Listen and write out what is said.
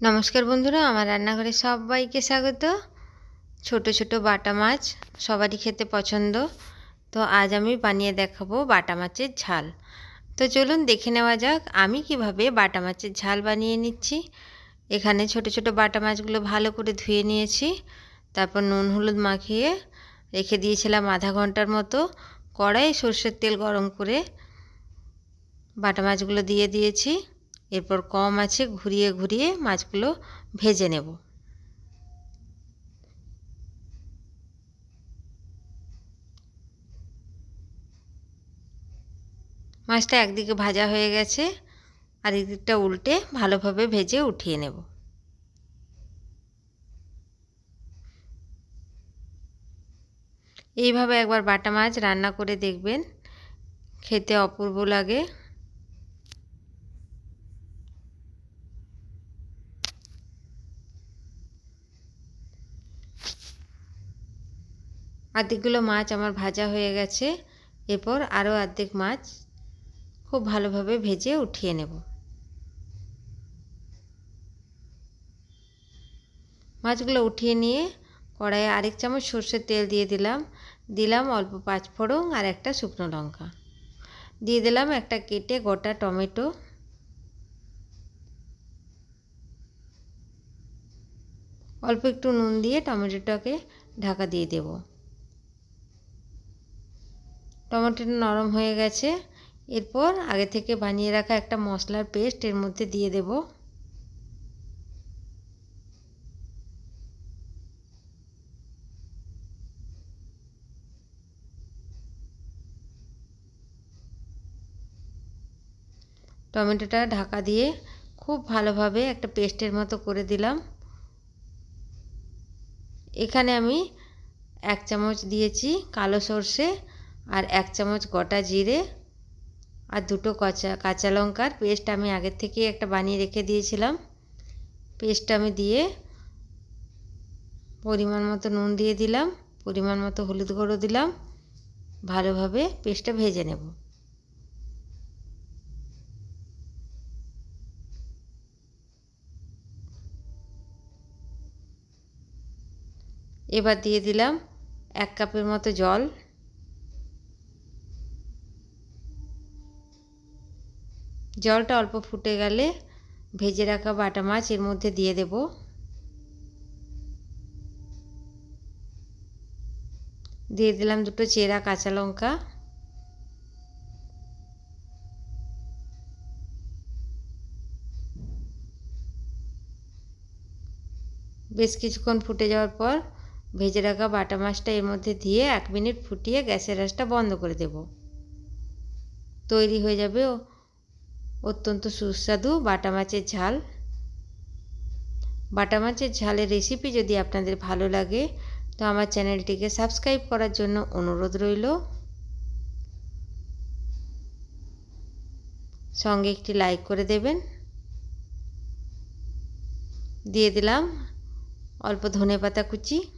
নমস্কার বন্ধুরা, আমার রান্নাঘরে সবাইকে স্বাগত। ছোট ছোট বাটা মাছ সবারই খেতে পছন্দ। তো আজ আমি বানিয়ে দেখাবো বাটা মাছের ঝাল। তো চলুন দেখে নেওয়া যাক, আমি কীভাবে বাটা মাছের ঝাল বানিয়ে নিচ্ছি। এখানে ছোট ছোট বাটা মাছগুলো ভালো করে ধুয়ে নিয়েছি। তারপর নুন হলুদ মাখিয়ে রেখে দিয়েছিলাম আধা ঘণ্টার মতো। কড়াই সর্ষের তেল গরম করে বাটা মাছগুলো দিয়ে দিয়েছি। এরপর কম আছে, ঘুরিয়ে ঘুরিয়ে মাছগুলো ভেজে নেব। মাছটা একদিকে ভাজা হয়ে গেছে, আর একদিকটা উল্টে ভালোভাবে ভেজে উঠিয়ে নেব। এইভাবে একবার বাটা মাছ রান্না করে দেখবেন, খেতে অপূর্ব লাগে। অর্ধেকগুলো মাছ আমার ভাজা হয়ে গেছে। এরপর আরও অর্ধেক মাছ খুব ভালোভাবে ভেজে উঠিয়ে নেব। মাছগুলো উঠিয়ে নিয়ে কড়াইয়ে আরেক চামচ সর্ষের তেল দিয়ে দিলাম। দিলাম অল্প পাঁচ ফোড়ন আর একটা শুকনো লঙ্কা। দিয়ে দিলাম একটা কেটে গোটা টমেটো। অল্প একটু নুন দিয়ে টমেটোটাকে ঢাকা দিয়ে দেবো। টমেটোটা নরম হয়ে গেছে। এরপর আগে থেকে বানিয়ে রাখা একটা মশলার পেস্ট এর মধ্যে দিয়ে দেব। টমেটোটা ঢাকা দিয়ে খুব ভালোভাবে একটা পেস্টের মতো করে দিলাম। এখানে আমি এক চামচ দিয়েছি কালো সর্ষে আর এক চামচ গোটা জিরে আর দুটো কাঁচা কাঁচা লঙ্কার পেস্ট আমি আগের থেকে একটা বানিয়ে রেখে দিয়েছিলাম। পেস্ট আমি দিয়ে পরিমাণ মতো নুন দিয়ে দিলাম, পরিমাণ মতো হলুদ গুঁড়ো দিলাম, ভালোভাবে পেস্টটা ভেজে নেব। এবার দিয়ে দিলাম এক কাপের মতো জল। জলটা অল্প ফুটে গেলে ভেজে রাখা বাটা মাছ এর মধ্যে দিয়ে দেব। দিয়ে দিলাম দুটো চেরা কাঁচা লঙ্কা। বেশ কিছুক্ষণ ফুটে যাওয়ার পর ভেজে রাখা বাটা মাছটা এর মধ্যে দিয়ে এক মিনিট ফুটিয়ে গ্যাসের রাসটা বন্ধ করে দেব। তৈরি হয়ে যাবে অত্যন্ত সুস্বাদু বাটা মাছের ঝাল। বাটা মাছের ঝালের রেসিপি যদি আপনাদের ভালো লাগে, তো আমার চ্যানেলটিকে সাবস্ক্রাইব করার জন্য অনুরোধ রইল। সঙ্গে একটি লাইক করে দেবেন। দিয়ে দিলাম অল্প ধনে পাতা কুচি।